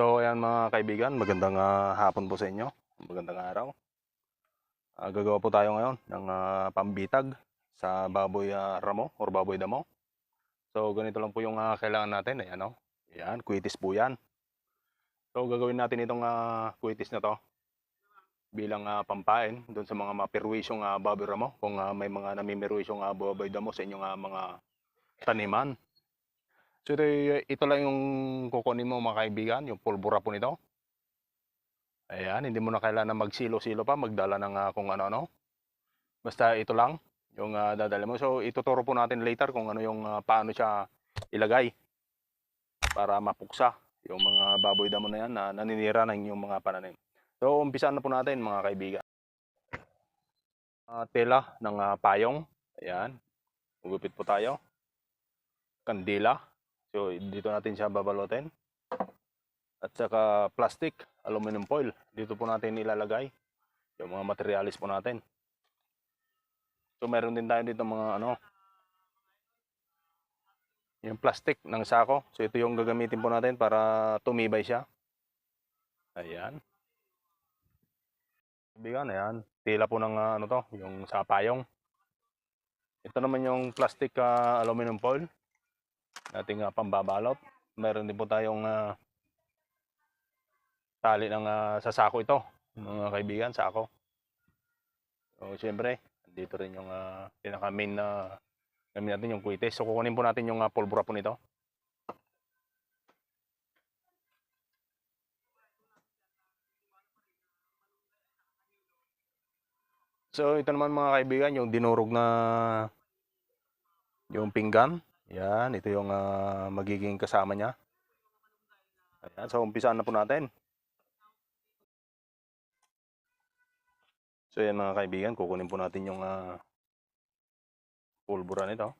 So ayan mga kaibigan, magandang ah, hapon po sa inyo. Magandang araw. Ah, gagawa po tayo ngayon ng ah, pambitag sa baboy ah, ramo or baboy damo. So ganito lang po yung ah, kailangan natin. Ayan o. Ayan, kuitis po yan. So gagawin natin itong ah, kuitis na to bilang ah, pampain doon sa mga mapirwisyong uh, baboy ramo kung ah, may mga namimirwisyong uh, baboy damo sa inyong ah, mga taniman. So ito, ito lang yung kukunin mo mga kaibigan, yung pulbura po nito. Ayan, hindi mo na kailangan magsilo-silo pa, magdala ng ah, kung ano-ano. Basta ito lang yung ah, dadala mo. So ituturo po natin later kung ano yung ah, paano siya ilagay para mapuksa yung mga baboy damo na yan na naninira ng inyong mga pananim. So umpisa na po natin mga kaibigan. Ah, tela ng ah, payong. Ayan. Ugupit po tayo. Kandila. So, dito natin siya babalotin. At saka plastic, aluminum foil. Dito po natin ilalagay yung mga materialis po natin. So, meron din tayo dito mga ano, yung plastic ng sako. So, ito yung gagamitin po natin para tumibay siya. Ayan. Bigan, ayan. Tila po ng ah, ano to, yung sapayong. Ito naman yung plastic ah, aluminum foil ating uh, pambabalot. Meron din po tayong uh, tali ng uh, sasako ito, mga kaibigan, sako. So, siyempre, dito rin yung uh, pinaka main na gamit natin yung kuites. So, kukunin po natin yung uh, pulbura po nito. So, ito naman mga kaibigan, yung dinurog na yung pinggan. Yan, ito yung ah, magiging kasama niya. Ayan, so umpisaan na po natin. So yan mga kaibigan, kukunin po natin yung uh, pulbura nito.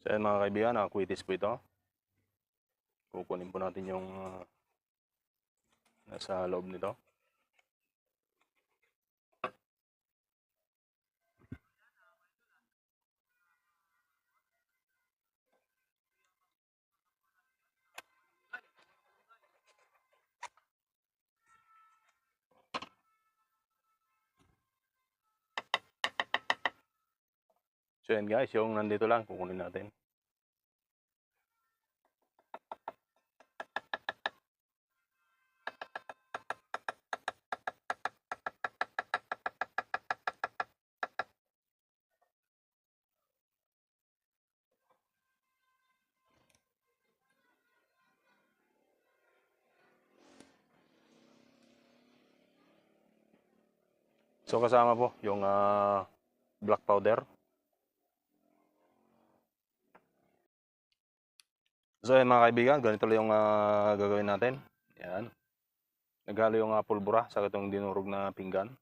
So yan mga kaibigan, quitis po ito. Kukunin po natin yung uh, nasa loob nito. So yan guys, yung nandito lang, kukunin natin. So kasama po yung ah, black powder. So yan mga kaibigan, ganito lang yung ah, gagawin natin. Yan. Naghalo yung uh, pulbura sa itong dinurog na pinggan.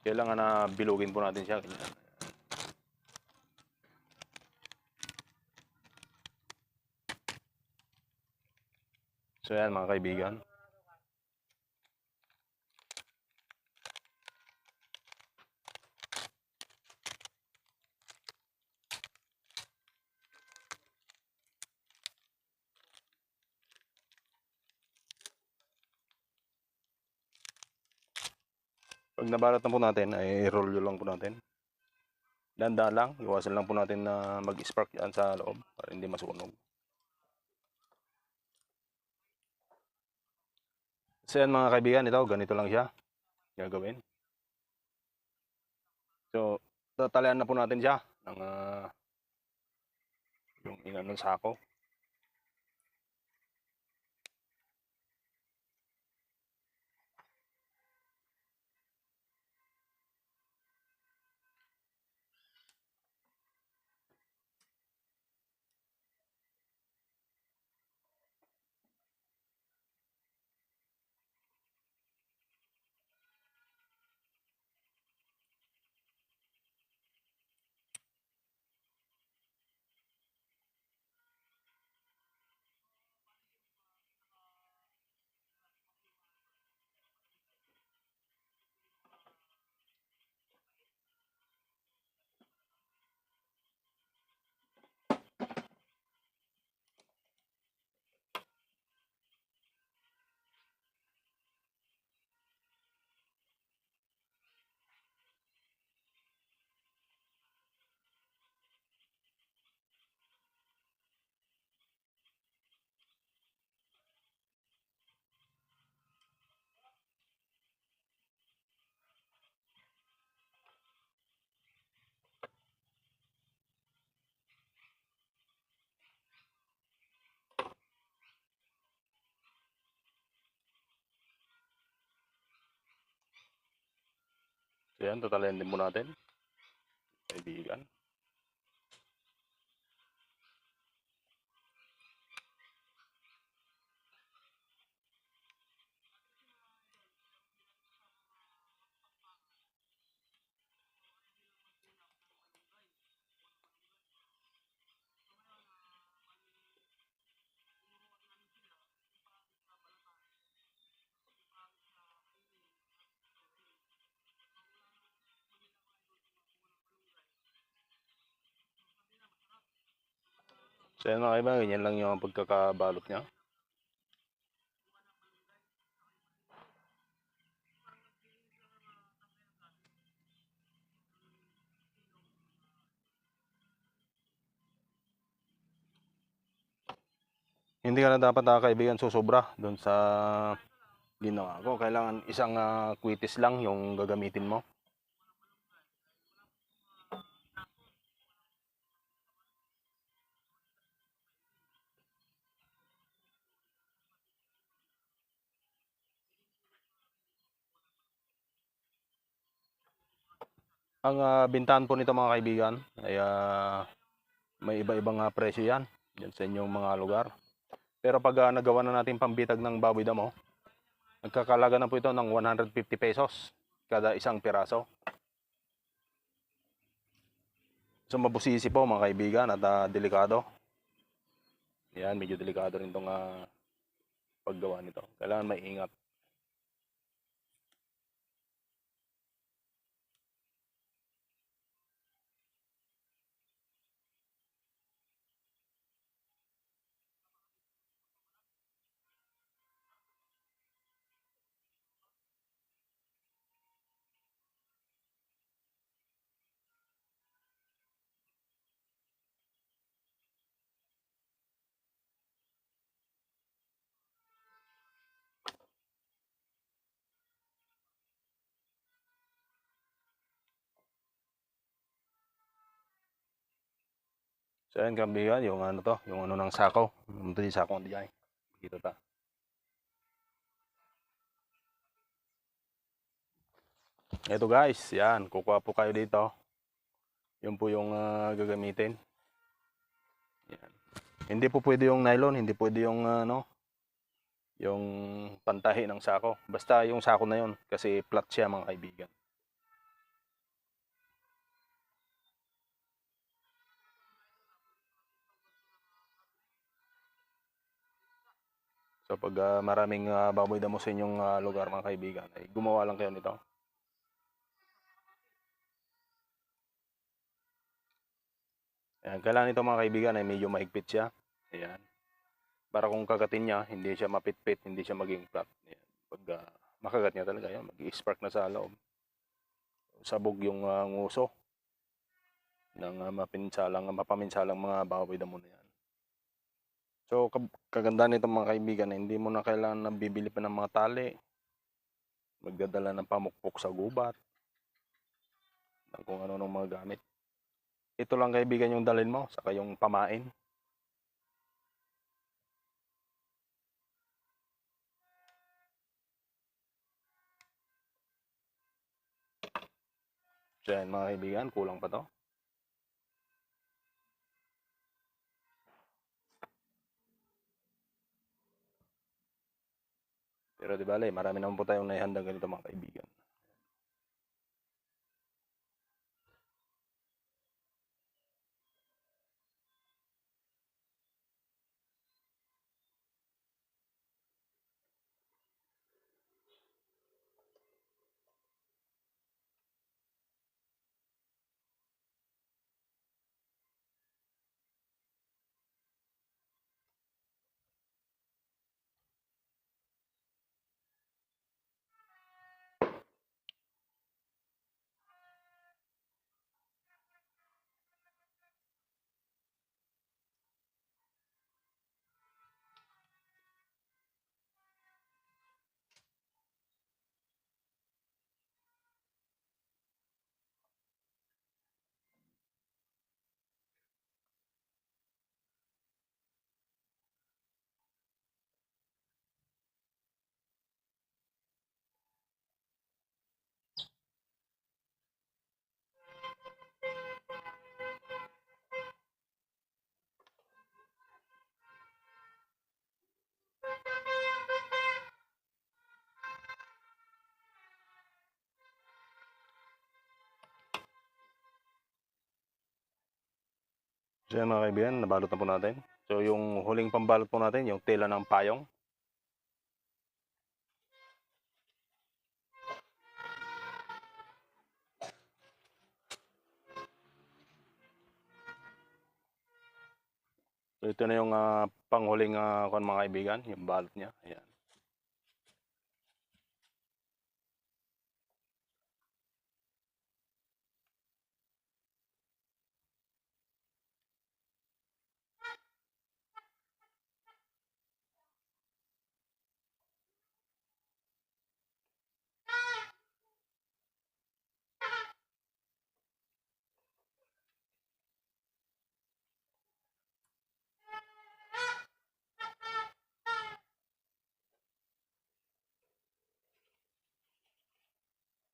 Kailangan na bilugin po natin siya. So yan mga kaibigan. Nabalot na po natin, ay roll lang po natin. Danda lang, iwasan lang po natin na mag-spark yan sa loob para hindi masunog. So yan mga kaibigan, ito, ganito lang siya gagawin. So, tatalian na po natin siya ng uh, yung inanong sako. So yan, totalin din po natin. Kaibigan. So yan mga kaibigan, yan lang yung pagkakabalot niya. Hindi ka na dapat ah, kaibigan susobra doon sa ginawa ko. Kailangan isang ah, kwitis lang yung gagamitin mo. Ang ah, bintahan po nito mga kaibigan ay ah, may iba-ibang ah, presyo yan dyan sa inyong mga lugar. Pero pag ah, nagawa na natin pambitag ng baboy damo, nagkakalaga na po ito ng 150 pesos kada isang piraso. So mabusisi po mga kaibigan at ah, delikado. Yan, medyo delikado rin itong ah, paggawa nito. Kailangan may So yan kaibigan, yung ano to, yung ano ng sako. Ito yung sako diyan. Dito ta. Ito guys, yan, kukuha po kayo dito. Yun po yung ah, gagamitin. Yan. Hindi po pwede yung nylon, hindi pwede yung ano, yung pantahi ng sako. Basta yung sako na yun, kasi flat siya mga kaibigan. So pag ah, maraming ah, baboy damo sa inyong ah, lugar mga kaibigan, ay gumawa lang kayo nito. Ayan, kailangan nito mga kaibigan ay medyo mahigpit siya. Ayan. Para kung kagatin niya, hindi siya mapitpit, hindi siya maging flat. Ayan. Pag ah, makagat niya talaga yan, mag-spark na sa loob. Sabog yung ah, nguso ng uh, mapinsalang, mapaminsalang mga baboy damo na yan. So, kag- kagandahan nito mga kaibigan, hindi mo na kailangan na bibili pa ng mga tali, magdadala ng pamukpok sa gubat, ng kung ano ng mga gamit. Ito lang kaibigan yung dalin mo, saka yung pamain. So yan mga kaibigan, kulang pa to. Pero di bale, marami naman po tayong naihanda ganito mga kaibigan. So yan mga kaibigan, nabalot na po natin. So yung huling pambalot po natin, yung tela ng payong. So ito na yung ah, panghuling uh, mga kaibigan, yung balot niya. Ayan.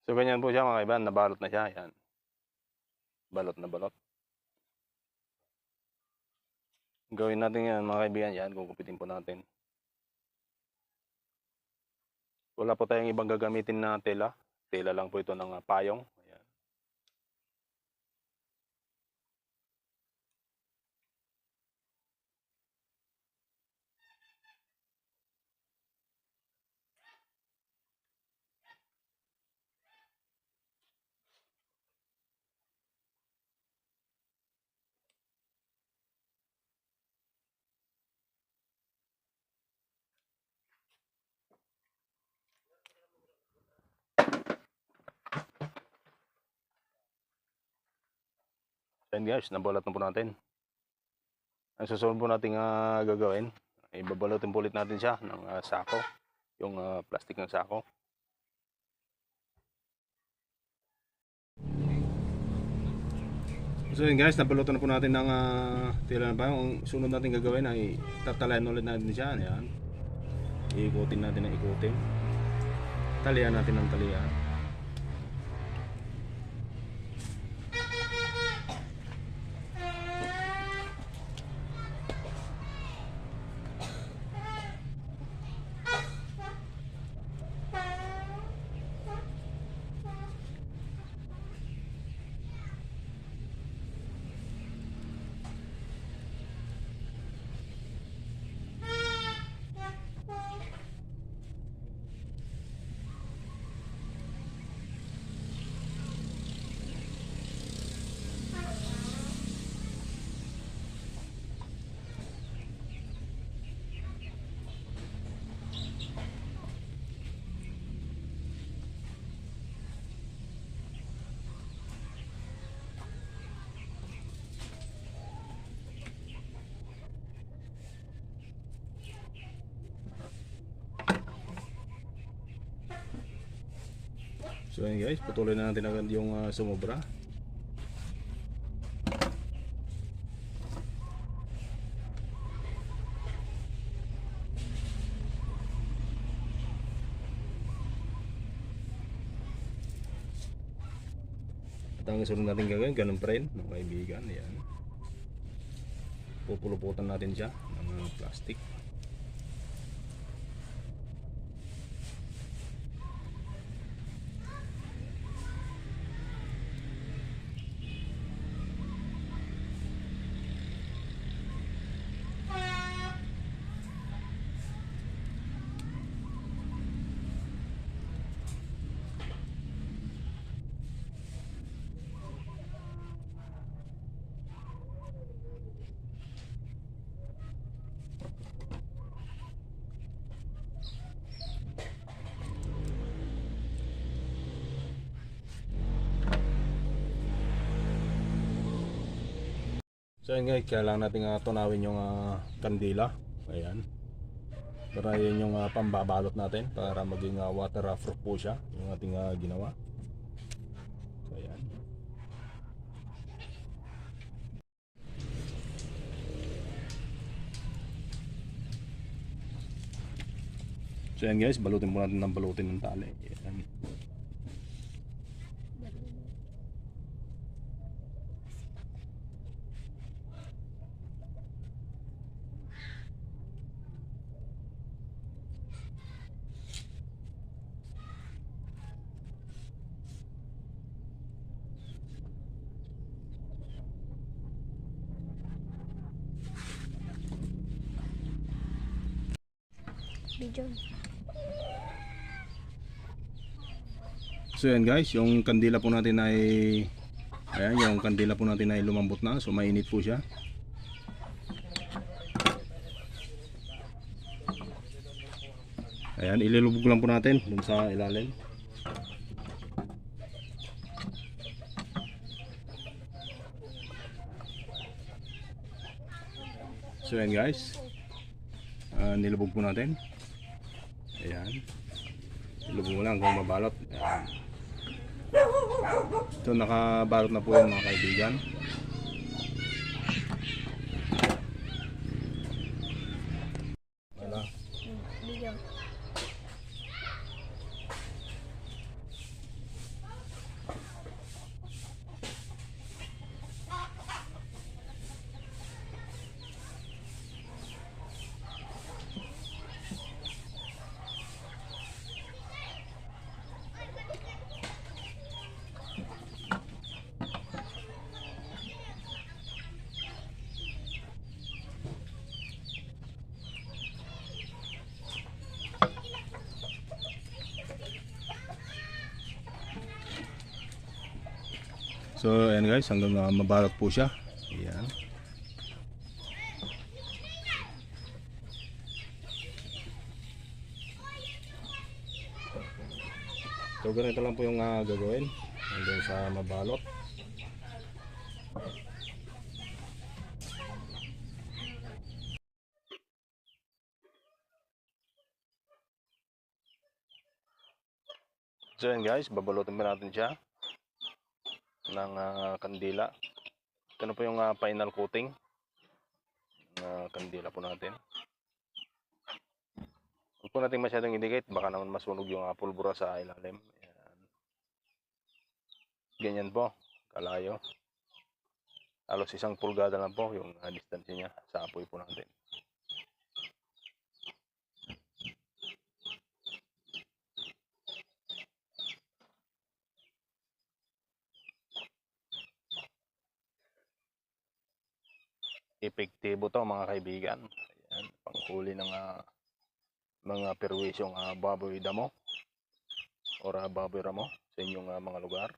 So ganyan po siya mga kaibigan, nabalot na siya. Ayan. Balot na balot. Gawin natin yan mga kaibigan, yan, gugupitin po natin. Wala po tayong ibang gagamitin na tela. Tela lang po ito ng ah, payong. Ayan. Guys, nabalat na po natin. Ang susunod po natin ah, gagawin, ibabalutin po ulit natin siya ng ah, sako. Yung ah, plastic ng sako. So yun guys, nabalutan na po natin ng uh, tila na pa. Ang sunod natin gagawin ay tatalayan ulit natin siya. Ayan. Iikutin natin ng ikutin. Talian natin ng talian. So yun guys, patuloy na natin agad yung uh, sumobra. At ang sunod natin gagawin, ganun pa rin, mga kaibigan. Ayan. Pupuluputan natin siya ng uh, plastic. So yun guys, kailangan natin uh, tunawin yung ah, kandila. Ayan. Para yun yung ah, pambabalot natin para maging uh, waterproof po siya yung ating ah, ginawa. So ayan. So guys, balutin po natin ng balutin ng tali. Ayan. Video. So yan guys, yung kandila po natin ay ayan, yung kandila po natin ay lumambot na. So mainit po siya. Ayan, ililubog lang po natin dun sa ilalim. So yan guys. Ah, nilubog po natin. Ayan. Ilubog mo lang kung mabalot. Ayan. Ito nakabalot na po yan mga kaibigan. Wala. Video. So ayan guys, hanggang uh, mabalot po siya. Ayan. So ganito lang po yung uh, gagawin hanggang sa mabalot. So yan guys, babalutin pa natin siya ng ah, kandila. Ito na po yung ah, final coating ng ah, kandila po natin. Huwag po natin masyadong indicate, baka naman masunog yung uh, pulbura sa ilalim. Ayan. Ganyan po, kalayo. Halos isang pulgada lang po yung uh, distance niya sa apoy po natin. Epektibo to mga kaibigan. Ayan, panghuli ng ah, mga perwisyong ah, baboy damo or ah, baboy ramo sa inyong ah, mga lugar.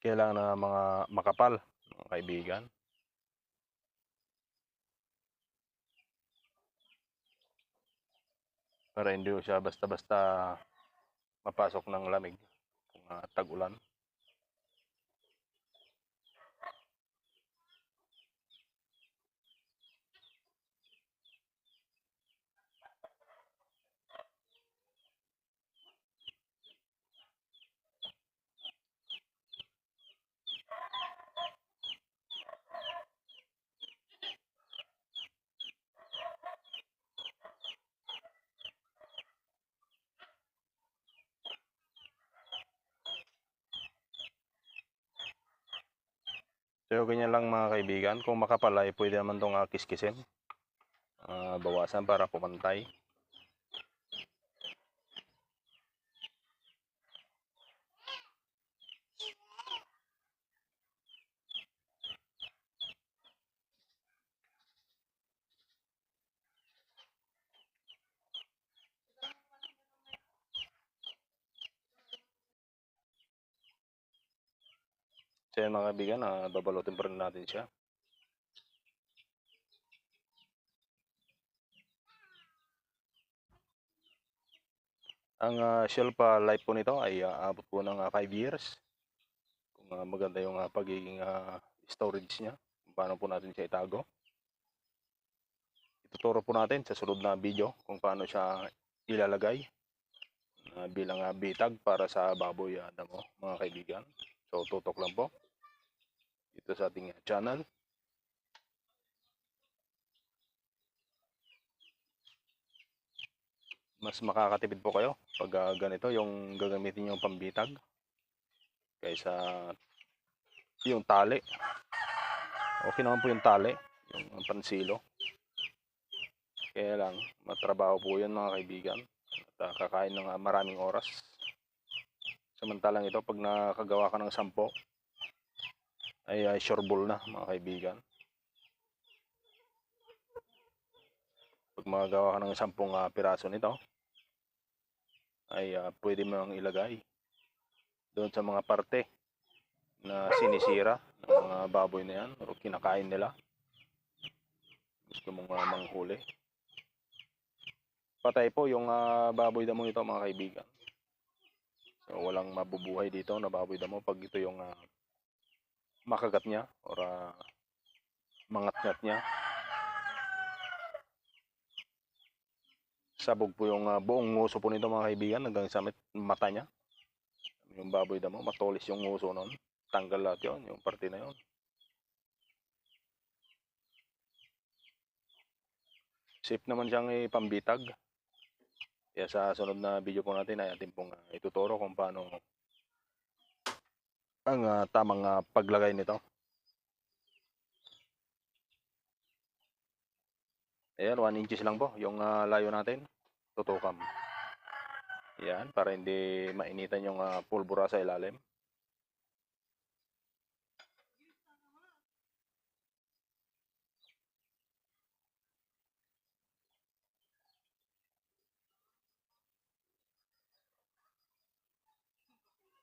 Kailangan na mga makapal, mga kaibigan. Para hindi siya basta-basta mapasok ng lamig kung ah, tag-ulan. So ganyan lang mga kaibigan, kung makapal ay pwede naman itong uh, kiskisin. Ah, bawasan para pumantay. So yan mga kaibigan, ah, babalutin pa rin natin siya. Ang ah, shelf ah, life po nito ay ah, abot po ng 5 years. Kung ah, maganda yung ah, pagiging ah, storage niya, paano po natin siya itago. Ituturo po natin sa sunod na video kung paano siya ilalagay ah, bilang ah, bitag para sa baboy ah, damo mga kaibigan. So tutok lang po dito sa ating ah, channel. Mas makakatipid po kayo pag ah, ganito yung gagamitin yung pambitag kaysa yung tali. Okay naman po yung tali, yung pansilo. Kaya lang, matrabaho po yan mga kaibigan. At ah, kakain ng ah, maraming oras. Samantalang ito, pag nakagawa ka ng sampo, ay ay sureball na mga kaibigan. Pag magawa ka ng sampung ah, piraso nito, ay ah, pwede mo nang ilagay doon sa mga parte na sinisira ng mga baboy na yan o kinakain nila. Gusto mong ah, manghuli. Patay po yung ah, baboy damo ito mga kaibigan. So walang mabubuhay dito na baboy damo pag ito yung ah, makagat niya or uh, mangatngat niya. Sabog po yung ah, buong nguso po nito mga kaibigan hanggang sa mata niya. Yung baboy damo, matolis yung nguso nun. Tanggal lahat yun, yung parte na yun. Safe naman siyang ipambitag. Kaya sa sunod na video po natin ay atin pong ah, ituturo kung paano ang ah, tamang ah, paglagay nito. Ayan, 1 inches lang po yung ah, layo natin. Tutukam. Yan, para hindi mainitan yung ah, pulbura sa ilalim.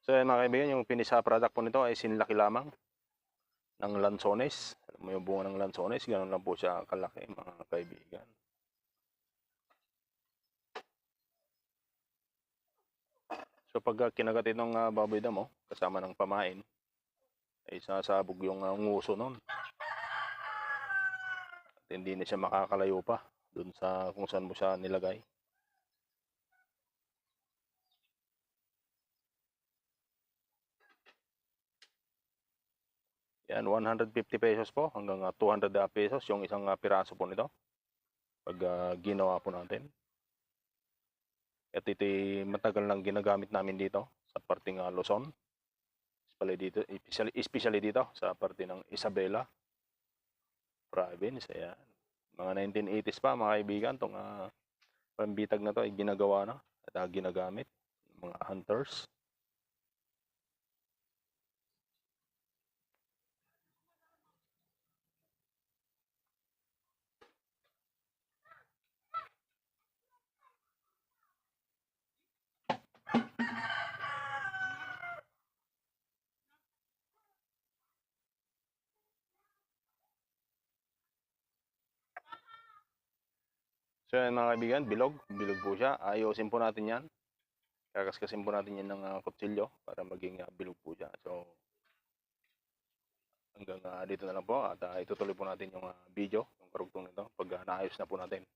So yan mga kaibigan, yung pinisa product po nito ay sinlaki lamang ng lansones. Alam mo yung bunga ng lansones, ganun lang po siya kalaki mga kaibigan. So pag kinagat itong uh, baboy damo, kasama ng pamain, ay sasabog yung uh, nguso nun. At hindi na siya makakalayo pa dun sa kung saan mo siya nilagay. Yan, 150 pesos po hanggang ah, 200 pesos yung isang ah, piraso po nito. Pag ah, ginawa po natin. At ito matagal nang ginagamit namin dito sa parting uh, Luzon. Especially dito, especially, especially dito sa parte ng Isabela province. Ayan. Mga 1980s pa mga kaibigan, itong uh, pambitag na to ay ginagawa na at uh, ginagamit mga hunters. So yan mga kaibigan, bilog. Bilog po siya. Ayusin po natin yan. Kakaskasin po natin yan ng uh, kutsilyo para maging uh, bilog po siya. So hanggang uh, dito na lang po at uh, itutuloy po natin yung uh, video, yung karugtong nito pag uh, naayos na po natin.